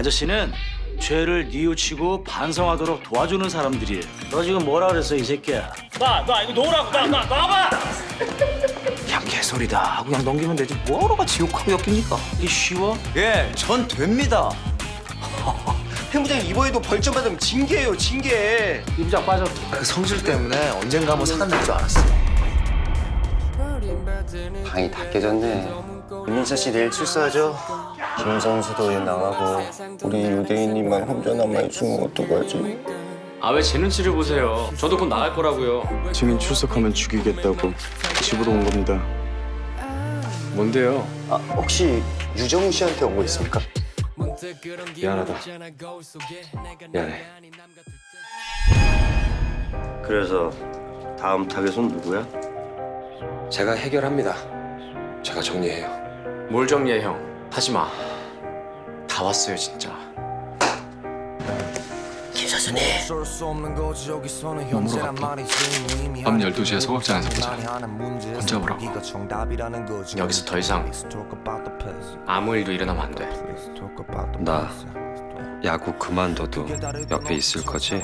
아저씨는 죄를 뉘우치고 반성하도록 도와주는 사람들이에요. 너 지금 뭐라 그랬어 이 새끼야? 나, 나 이거 놓으라고, 나, 나, 놔봐! 그냥 개소리다 하고 그냥 넘기면 되지 뭐하러가 지옥하고 엮입니까? 이게 쉬워? 예, 전 됩니다. 행부장이 이번에도 벌점 받으면 징계예요, 징계. 이 부장 빠져. 그 성질 때문에 언젠가 한번 살아날 줄 알았어요 방이 다 깨졌네. 김민철 씨 내일 출소하죠? 김 선수도 일 나가고 우리 유대인님만 혼자 남아있으면 어떡하지? 아 왜 제 눈치를 보세요? 저도 곧 나갈 거라고요. 증인 출석하면 죽이겠다고 집으로 온 겁니다. 뭔데요? 아, 혹시 유정우 씨한테 온 거 있습니까? 미안하다. 미안해. 그래서 다음 타겟은 누구야? 제가 해결합니다. 제가 정리해요. 뭘 정리해 형? 하지 마. 다 왔어요 진짜. 밤 12시에 소극장에서 보자. 혼자 오라고. 여기서 더 이상 아무 일도 일어나면 안 돼. 나 야구 그만둬도 옆에 있을 거지?